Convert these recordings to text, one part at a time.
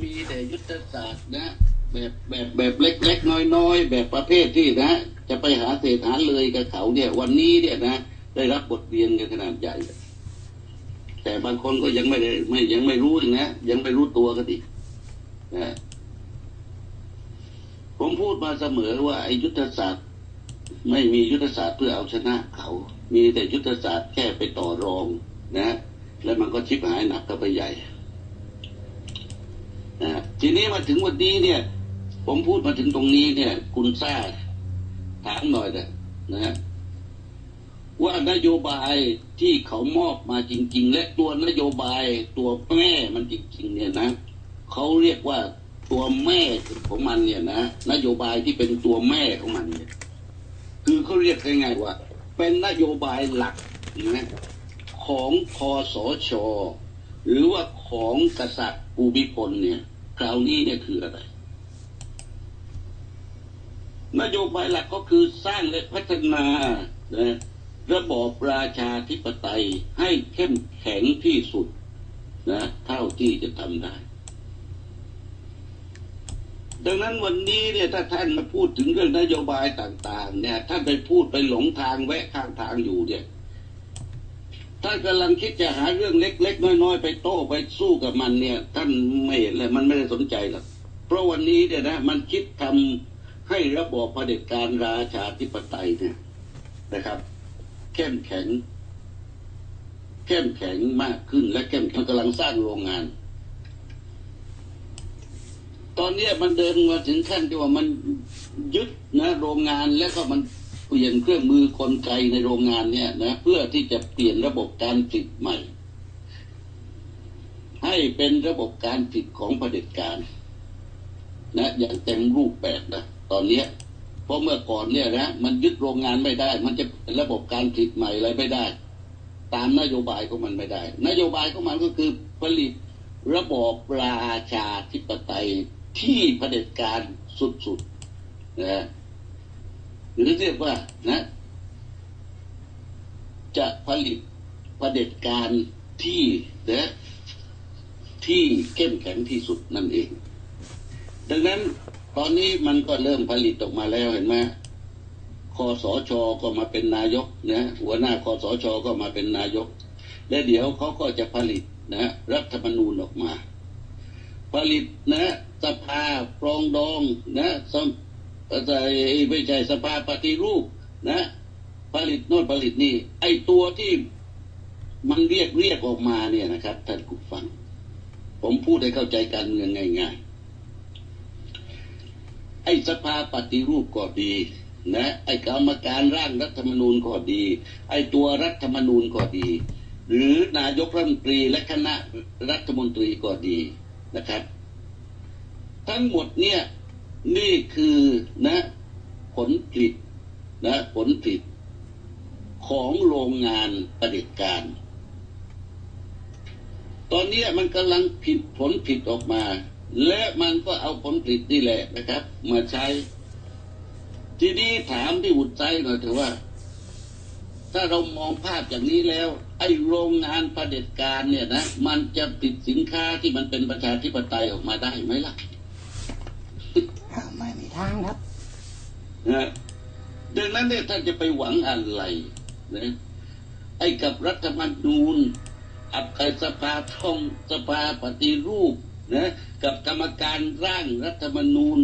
มีแต่ยุทธศาสตร์นะแบบแบบแบบเล็กๆน้อยๆ แบบประเภทที่นะ จะไปหาเศษหาเลยกับเขาเนี่ย วันนี้เนี่ยนะ ได้รับบทเรียนกันขนาดใหญ่ แต่บางคนก็ยังไม่ได้ไม่ยังไม่รู้นะยังไม่รู้ตัวกันอีกนะผมพูดมาเสมอว่าไอ้ยุทธศาสตร์ ไม่มียุทธศาสตร์เพื่อเอาชนะเขา มีแต่ยุทธศาสตร์แค่ไปต่อรองนะ แล้วมันก็ชิบหายหนักก็ไปใหญ่ ทีนี้มาถึงวันนี้เนี่ย ผมพูดมาถึงตรงนี้เนี่ย คุณซ่าบถามหน่อยนะนะฮะว่านโยบายที่เขามอบมาจริง ๆ และตัวนโยบายตัวแม่มันจริง ๆ เนี่ยนะเขาเรียกว่าตัวแม่ของมันเนี่ยนะนโยบายที่เป็นตัวแม่ของมันเนี่ย คือเขาเรียกง่ายๆว่า เป็นนโยบายหลักนะของคอสช หรือว่าของกษัตริย์ภูมิพลเนี่ย ราวนี้เนี่ยคืออะไร นโยบายหลักก็คือสร้างและพัฒนานะระบอบราชาธิปไตยให้เข้มแข็งที่สุดนะเท่าที่จะทำได้ ดังนั้นวันนี้เนี่ยถ้าท่านมาพูดถึงเรื่องนโยบายต่าง ๆ เนี่ยท่านไปพูดไปหลงทางแวะข้างทางอยู่เนี่ย ท่านกำลังคิดจะหาเรื่องเล็ก ๆ น้อยๆไปโต้ไปสู้กับมันเนี่ย ท่านไม่เห็นเลยมันไม่ได้สนใจหรอกเพราะวันนี้เนี่ยนะมันคิดทำให้ระบอบเผด็จการราชาธิปไตยเนี่ยนะครับ เข้มแข็ง เข้มแข็งมากขึ้นและเข้มมันกำลังสร้างโรงงาน ตอนนี้มันเดินมาถึงขั้นที่ว่ามันยึดนะ โรงงานแล้วก็มัน ปลี่ยนเครื่องมือกลไกในโรงงานเนี่ยนะเพื่อที่จะเปลี่ยนระบบการผลิตใหม่ ให้เป็นระบบการผลิตของเผด็จการนะอย่างเต็มรูปแบบนะตอนเนี้ยเพราะเมื่อก่อนเนี่ยนะมันยึดโรงงานไม่ได้ มันจะเป็นระบบการผลิตใหม่อะไรไม่ได้ ตามนโยบายของมันไม่ได้ นโยบายของมันก็คือผลิตระบบราชาธิปไตยที่เผด็จการสุดๆนะ หรือเรียกว่านะ จะผลิตประเด็จการที่นะที่เข้มแข็งที่สุดนั่นเอง ดังนั้นตอนนี้มันก็เริ่มผลิตออกมาแล้วเห็นไหมคอสชก็มาเป็นนายกนะหัวหน้าคอสชก็มาเป็นนายก และเดี๋ยวเขาก็จะผลิตนะรัฐธรรมนูญออกมา ผลิตนะสภาปรองดองนะสม ไม่ใช่สภาปฏิรูปนะ ผลิตโน่นผลิตนี่ ไอตัวที่มันเรียกเรียกออกมาเนี่ยนะครับท่านผู้ฟัง ผมพูดให้เข้าใจการเมืองง่ายๆ ไอสภาปฏิรูปก็ดีนะไอกรรมการร่างรัฐธรรมนูญก็ดี ไอตัวรัฐธรรมนูญก็ดี หรือนายกรัฐมนตรีและคณะรัฐมนตรีก็ดีนะครับ ทั้งหมดเนี่ย นี่คือนะผลผลิตนะผลผลิตของโรงงานประดิษฐการ ตอนนี้มันกำลังผิดผลผิดออกมา และมันก็เอาผลผลิตนี่แหละนะครับ มาใช้ ทีนี้ถามที่อุดใจหน่อยเถอะว่า ถ้าเรามองภาพอย่างนี้แล้ว ไอ้โรงงานประเด็จการเนี่ยนะ มันจะผลิตสินค้าที่มันเป็นประชาธิปไตยออกมาได้ไหมล่ะ ทางครับนะดังนั้นเนี่ยท่านจะไปหวังอะไรนะไอ้กับรัฐธรรมนูญอับไอสภาท่องสภาปฏิรูปนะกับกรรมการร่างรัฐธรรมนูญ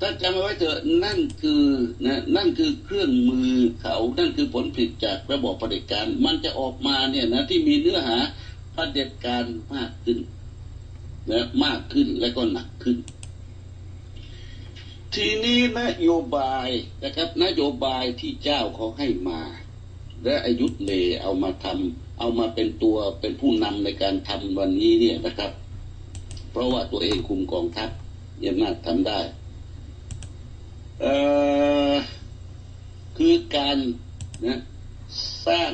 ถ้าจำเอาไว้เถอะนั่นคือนะนั่นคือเครื่องมือเขานั่นคือผลผลิตจากระบอบเผด็จการ มันจะออกมาเนี่ยนะที่มีเนื้อหาเผด็จการมากขึ้นนะมากขึ้นและก็หนักขึ้น ทีนี้นโยบายนะครับ นโยบายที่เจ้าเขาให้มา และอายุทธเลเอามาทำเอามาเป็นตัวเป็นผู้นำในการทำวันนี้เนี่ยนะครับ เพราะว่าตัวเองคุมกองทัพยังน่าทำได้เอ่อคือการนะสร้าง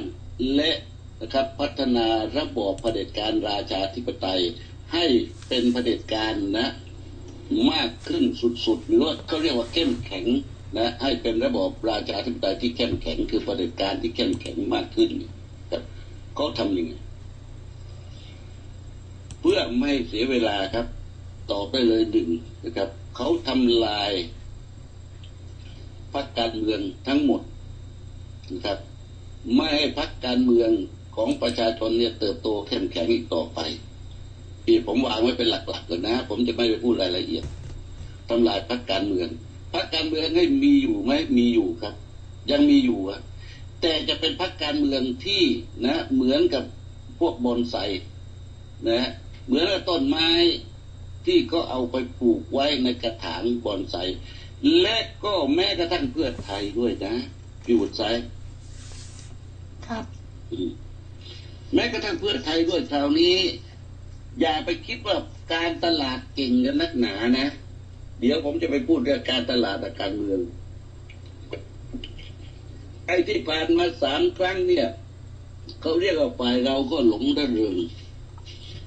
และนะครับพัฒนาระบอบเผด็จการราชาธิปไตยให้เป็นเผด็จการนะ มากขึ้นสุดๆ หรือว่าเขาเรียกว่าเข้มแข็งนะให้เป็นระบอบราชาธิปไตยที่เข้มแข็งคือประเผด็จการที่เข้มแข็งมากขึ้นครับเขาทำยังไงเพื่อไม่เสียเวลาครับ ต่อได้เลยหนึ่งนะครับเขาทำลายพรรคการเมืองทั้งหมดนะครับไม่ให้พรรคการเมืองของประชาชนเนี่ยเติบโตเข้มแข็งอีกต่อไป ที่ผมวางไว้เป็นหลักๆเลยนะ ผมจะไม่ไปพูดรายละเอียดทำลายพรรคการเมืองพรรคการเมืองให้มีอยู่ไหมมีอยู่ครับ ยังมีอยู่อะแต่จะเป็นพรรคการเมืองที่นะ เหมือนกับพวกบอนไซนะ เหมือนกับต้นไม้ที่ก็เอาไปปลูกไว้ในกระถางบอนไซและก็แม้กระทั่งเพื่อไทยด้วยนะพี่วุฒิไซครับอืมแม้กระทั่งเพื่อไทยด้วยคราวนี้ อย่าไปคิดว่าการตลาดเก่งกันนักหนานะ เดี๋ยวผมจะไปพูดเรื่องการตลาดกับการเมือง ไอ้ที่ผ่านมาสามครั้งเนี่ยเขาเรียกว่าฝ่ายเราก็หลงระเริง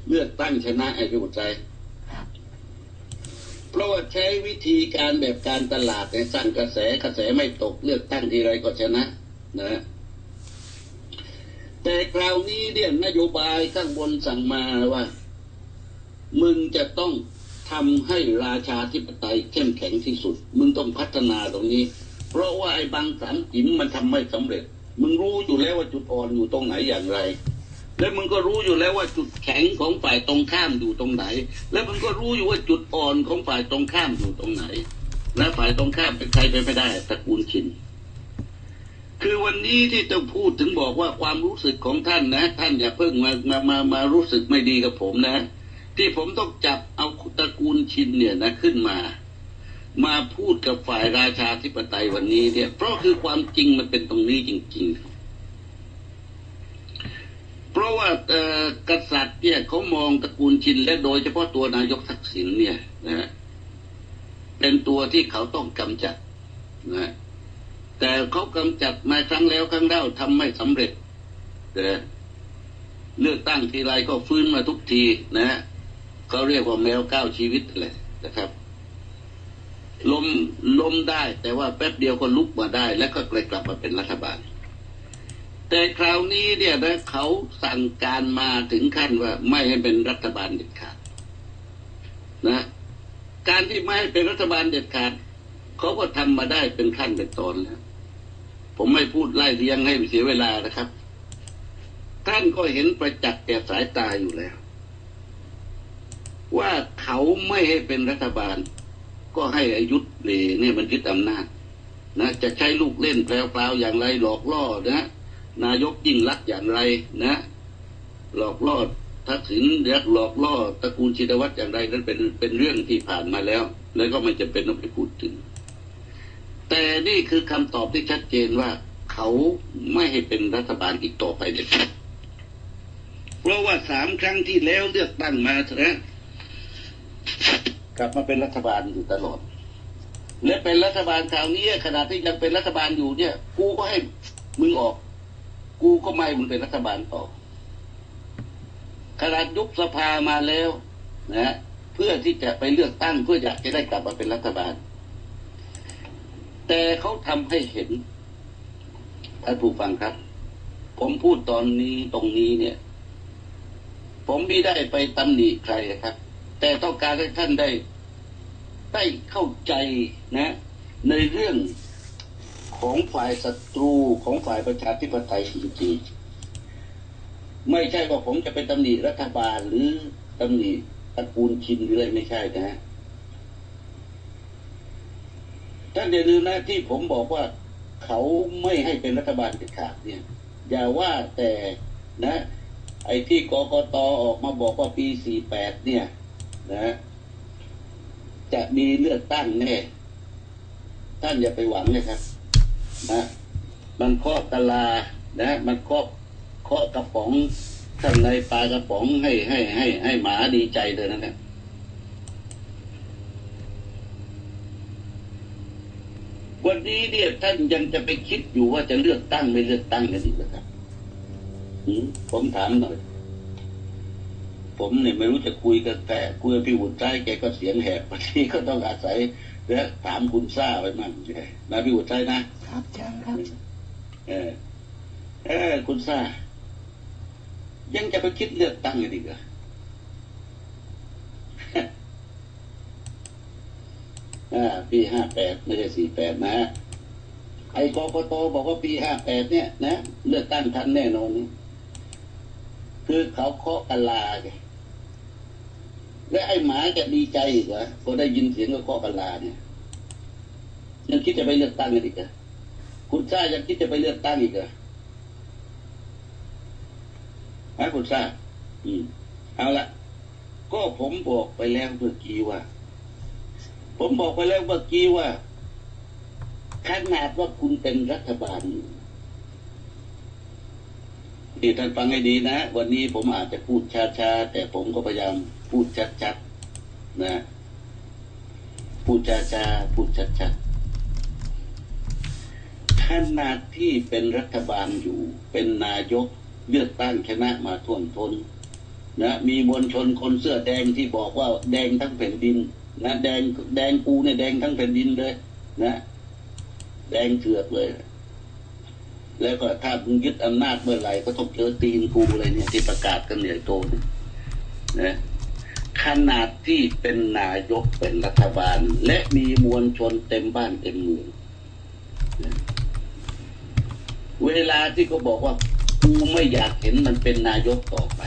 เลือกตั้งชนะไอ้พี่บุตรใจรับเพราะว่าใช้วิธีการแบบการตลาดในสร้างกระแสกระแสไม่ตกเลือกตั้งทีไรก็ชนะนะแต่คราวนี้เนี่ยนโยบายข้างบนสั่งมาว่า มึงจะต้องทำให้ราชาธิปไตยเข้มแข็งที่สุด มึงต้องพัฒนาตรงนี้ เพราะว่าไอ้บางสันจิ๋มมันทำไม่สำเร็จ มึงรู้อยู่แล้วว่าจุดอ่อนอยู่ตรงไหนอย่างไร และมึงก็รู้อยู่แล้วว่าจุดแข็งของฝ่ายตรงข้ามอยู่ตรงไหน และมึงก็รู้อยู่ว่าจุดอ่อนของฝ่ายตรงข้ามอยู่ตรงไหน และฝ่ายตรงข้ามเป็นใครไปไม่ได้ตระกูลชินคือวันนี้ที่ต้องพูดถึงบอกว่าความรู้สึกของท่านนะ ท่านอย่าเพิ่งมามามามารู้สึกไม่ดีกับผมนะ ที่ผมต้องจับเอาตระกูลชินเนี่ยนะขึ้นมา มาพูดกับฝ่ายราชาธิปไตยวันนี้เนี่ย เพราะคือความจริงมันเป็นตรงนี้จริง ๆ เพราะว่ากษัตริย์เนี่ยเขามองตระกูลชินและโดยเฉพาะตัวนายกทักษิณเนี่ยนะเป็นตัวที่เขาต้องกำจัดนะแต่เขากำจัดมาครั้งแล้วครั้งเล่าทำไม่สำเร็จนะเลือกตั้งทีไรก็ฟื้นมาทุกทีนะ เขาเรียกว่าแมวเก้าชีวิตเลยนะครับล้มล้มได้แต่ว่าแป๊บเดียวก็ลุกมาได้ แล้วก็กลับมาเป็นรัฐบาล แต่คราวนี้เนี่ยนะเขาสั่งการมาถึงขั้นว่าไม่ให้เป็นรัฐบาลเด็ดขาดนะการที่ไม่ให้เป็นรัฐบาลเด็ดขาดเขาก็ทำมาได้เป็นขั้นเป็นตอนแล้วผมไม่พูดไล่เรียงให้เสียเวลานะครับ ท่านก็เห็นประจักษ์แก่สายตาอยู่แล้ว ว่าเขาไม่ให้เป็นรัฐบาล ก็ให้อายุธเลเนี่ยมันยึดอำนาจนะจะใช้ลูกเล่นแปลวๆอย่างไรหลอกล่อนะนายกยิ่งรักอย่างไรนะ หลอกล่อทักษิณรียกหลอกล่อตระกูลชินวัตรอย่างไรนั้นเป็นเป็นเรื่องที่ผ่านมาแล้ว แล้วก็ไม่จำเป็นต้องไปพูดถึง แต่นี่คือคำตอบที่ชัดเจนว่าเขาไม่ให้เป็นรัฐบาลอีกต่อไปเด็ดขาดเพราะว่าสามครั้งที่แล้วเลือกตั้งมานะ กลับมาเป็นรัฐบาลอยู่ตลอด และเป็นรัฐบาลคราวนี้ขณะที่ยังเป็นรัฐบาลอยู่เนี่ย กูก็ให้มึงออก กูก็ไม่ให้มึงเป็นรัฐบาลต่อขนาดยุบสภามาแล้วนะเพื่อที่จะไปเลือกตั้งเพื่ออยากจะได้กลับมาเป็นรัฐบาล แต่เขาทำให้เห็นท่านผู้ฟังครับ ผมพูดตอนนี้ตรงนี้เนี่ย ผมไม่ได้ไปตำหนิใครครับ แต่ต้องการให้ท่านได้ ได้เข้าใจนะ ในเรื่องของฝ่ายศัตรูของฝ่ายประชาธิปไตยจริงๆไม่ใช่ว่าผมจะไปตำหนิรัฐบาลหรือตำหนิตระกูลชินหรืออะไรไม่ใช่นะท่านอย่าลืมนะที่ผมบอกว่าเขาไม่ให้เป็นรัฐบาลเด็ดขาดเนี่ย อย่าว่าแต่นะ ไอ้ที่กกตออกมาบอกว่าปี 48 เนี่ย นะ จะมีเลือกตั้งแน่ท่านอย่าไปหวังนะครับ นะ มันคาะกะลานะ มันเคาะเคาะกระป๋องข้างในปลากระป๋องให้ให้ให้ให้หมาดีใจเลยนั่นแหละวันนี้เนี่ยท่านยังจะไปคิดอยู่ว่าจะเลือกตั้งไม่เลือกตั้งกันอีกเหรอครับผมถามหน่อย ผมเนี่ยไม่รู้จะคุยกับแกคุยกับพี่หุ่นใจแกก็เสียงแหบวันนี้ก็ต้องอาศัยและถามคุณซ่าไปมั่งนะพี่หุ่นใจนะครับเชิญครับ เออเออคุณซ่า ยังจะไปคิดเลือกตั้งกันอีกเหรออ่าปีห้าแปดไม่ใช่สี่แปดนะไอ้กกตบอกว่าปีห้าแปดเนี่ย นะเลือกตั้งทันแน่นอนนี่คือเขาเคาะกะลาไง และไอ้หมาจะดีใจอีกเหรอพอได้ยินเสียงก็เคาะกะลาเนี่ยยังคิดจะไปเลือกตั้งกันอีกเหรอคุณซ่ายังคิดจะไปเลือกตั้งอีกเหรอฮะคุณซ่าอืมเอาละก็ผมบอกไปแล้วเมื่อกี้ว่า ผมบอกไปแล้วเมื่อกี้ว่าขนาดว่าคุณเป็นรัฐบาลนี่ท่านฟังให้ดีนะ วันนี้ผมอาจจะพูดช้าๆ แต่ผมก็พยายาม พูดชัดๆนะพูดช้าพูดชัดๆขนาดที่เป็นรัฐบาลอยู่ เป็นนายกเลือกตั้งชนะมาท่วมทนนะมีมวลชนคนเสื้อแดงที่บอกว่าแดงทั้งแผ่นดินนะแดงแดงกูเนี่ยแดงทั้งแผ่นดินเลย นะ แดงเถือกเลย แล้วก็ถ้ามึงยึดอำนาจเมื่อไหร่ก็ต้องเจอตีนกูอะไรเนี่ยที่ประกาศกันใหญ่โตเนี่ยนะ ขนาดที่เป็นนายกเป็นรัฐบาล และมีมวลชนเต็มบ้านเต็มเมืองเวลาที่เขาบอกว่ากูไม่อยากเห็นมันเป็นนายกต่อไป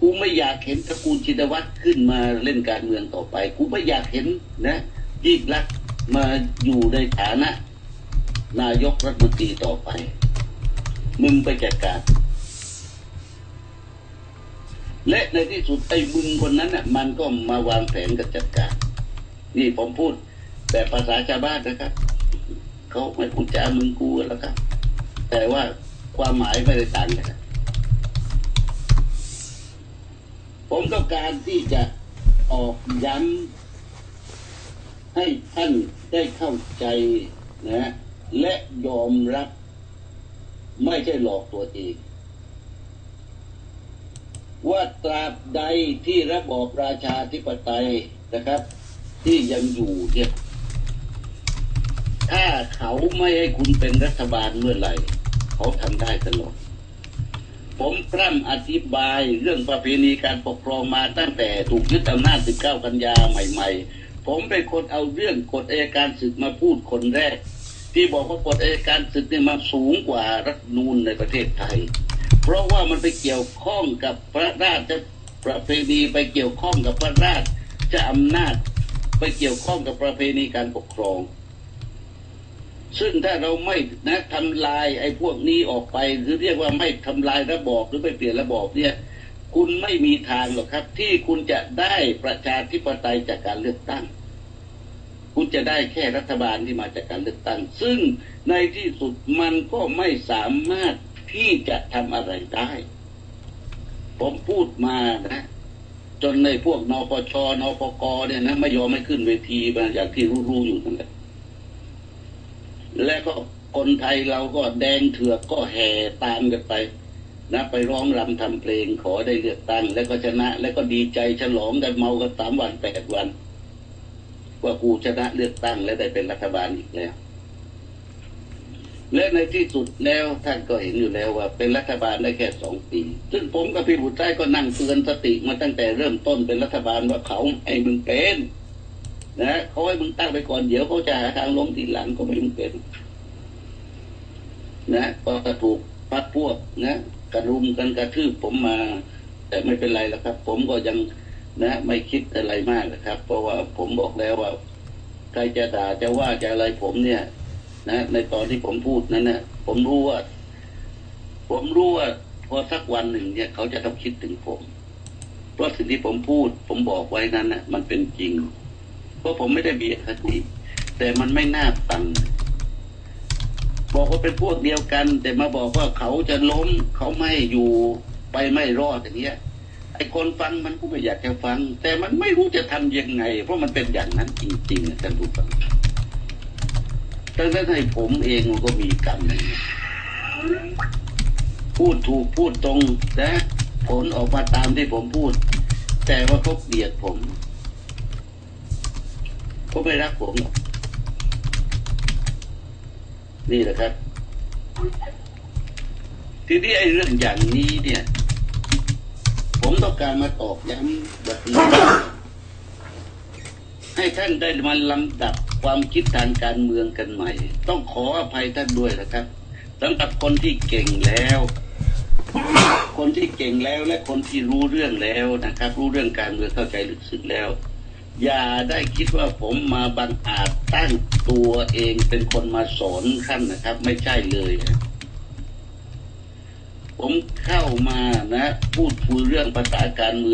กูไม่อยากเห็นตระกูลชินวัตรขึ้นมาเล่นการเมืองต่อไป กูไม่อยากเห็นนะยิ่งรักษ์มาอยู่ในฐานะ นายกรัฐมนตรีต่อไป มึงไปจัดการ และในที่สุดไอ้มึงคนนั้นน่ะมันก็มาวางแผนกับจัดการ นี่ผมพูดแบบภาษาชาวบ้านนะครับเขาไม่พูดจามึงกูแล้วครับ แต่ว่าความหมายไม่ได้ต่างกันผมต้องการที่จะออกย้ำให้ท่านได้เข้าใจนะ และยอมรับ ไม่ใช่หลอกตัวเอง ว่าตราบใดที่ระบอบราชาธิปไตยนะครับ ที่ยังอยู่เนี่ยถ้าเขาไม่ให้คุณเป็นรัฐบาลเมื่อไหร่ เขาทำได้ตลอดผมพร่ำอธิบายเรื่องประเพณีการปกครองมาตั้งแต่ถูกยึดอำนาจ 19 กันยาใหม่ ๆ ผมเป็นคนเอาเรื่องกฎอัยการศึกมาพูดคนแรก ที่บอกว่ากฎอัยการศึกเนี่ยมาสูงกว่ารัฐนูลในประเทศไทย เพราะว่ามันไปเกี่ยวข้องกับพระราชประเพณีไปเกี่ยวข้องกับพระราชจะอำนาจไปเกี่ยวข้องกับประเพณีการปกครอง ซึ่งถ้าเราไม่นะทำลายไอ้พวกนี้ออกไป หรือเรียกว่าไม่ทำลายระบอบหรือไม่เปลี่ยนระบอบเนี่ย คุณไม่มีทางหรอกครับ ที่คุณจะได้ประชาธิปไตยจากการเลือกตั้ง คุณจะได้แค่รัฐบาลที่มาจากการเลือกตั้ง ซึ่งในที่สุดมันก็ไม่สามารถ ที่จะทำอะไรได้ ผมพูดมานะ จนในพวกนปชนปกเนี่ยนะไม่ยอมไม่ขึ้นเวทีมาอย่างที่รู้ๆอยู่นั่นแหละและก็คนไทยเราก็แดงเถือกก็แห่ตามกันไปนะไปร้องรำทำเพลงขอได้เลือกตั้ง แล้วก็ชนะ แล้วก็ดีใจฉลองกันเมากันสามวันแปดวัน ว่ากูชนะเลือกตั้งและได้เป็นรัฐบาลอีกแล้ว และในที่สุดแล้วท่านก็เห็นอยู่แล้วว่า เป็นรัฐบาลได้แค่สองปี ซึ่งผมกับพี่บุตรใจก็นั่งเตือนสติมาตั้งแต่เริ่มต้นเป็นรัฐบาลว่าเขาไอ้มึงเป็นนะเขาให้มึงตั้งไปก่อนเดี๋ยวเขาจะหาทางล้มทีหลังก็ไม่มึงเป็น นะก็ถูกพักพวกนะกระรุมกันกระทืบผมมา แต่ไม่เป็นไรแล้วครับ ผมก็ยังนะ ไม่คิดอะไรมากนะครับ เพราะว่าผมบอกแล้วว่า ใครจะด่าจะว่าจะอะไรผมเนี่ย นะในตอนที่ผมพูดนั้นนะผมรู้ว่า ผมรู้ว่าพอสักวันหนึ่งเนี่ย เขาจะต้องคิดถึงผม เพราะสิ่งที่ผมพูด ผมบอกไว้นั้นนะมันเป็นจริง เพราะผมไม่ได้มีอคติแต่มันไม่น่าฟังบอกว่าเป็นพวกเดียวกัน แต่มาบอกว่าเขาจะล้มเขาไม่อยู่ไปไม่รอดอย่างเงี้ย ไอ้คนฟังมันก็ไม่อยากจะฟัง แต่มันไม่รู้จะทำยังไง เพราะมันเป็นอย่างนั้นจริงๆท่านผู้ฟัง ตั้งแต่ให้ผมเองมันก็มีกรรมอย่างนี้พูดถูกพูดตรงนะผลออกมาตามที่ผมพูด แต่ว่าเขาเกลียดผมเขาไม่รักผมหรอกนี่แหละครับ ทีนี้ไอ้เรื่องอย่างนี้เนี่ย ผมต้องการมาตอกย้ำว่าให้ท่านได้มาลำดับ ความคิดทางการเมืองกันใหม่ ต้องขออภัยท่านด้วยนะครับสำหรับคนที่เก่งแล้ว คนที่เก่งแล้วและคนที่รู้เรื่องแล้วนะครับ รู้เรื่องการเมืองเข้าใจลึกซึ้งแล้ว อย่าได้คิดว่าผมมาบังอาจตั้งตัวเองเป็นคนมาสอนท่านนะครับ ไม่ใช่เลยนะผมเข้ามานะ พูดคุยเรื่องภาษาการเมือง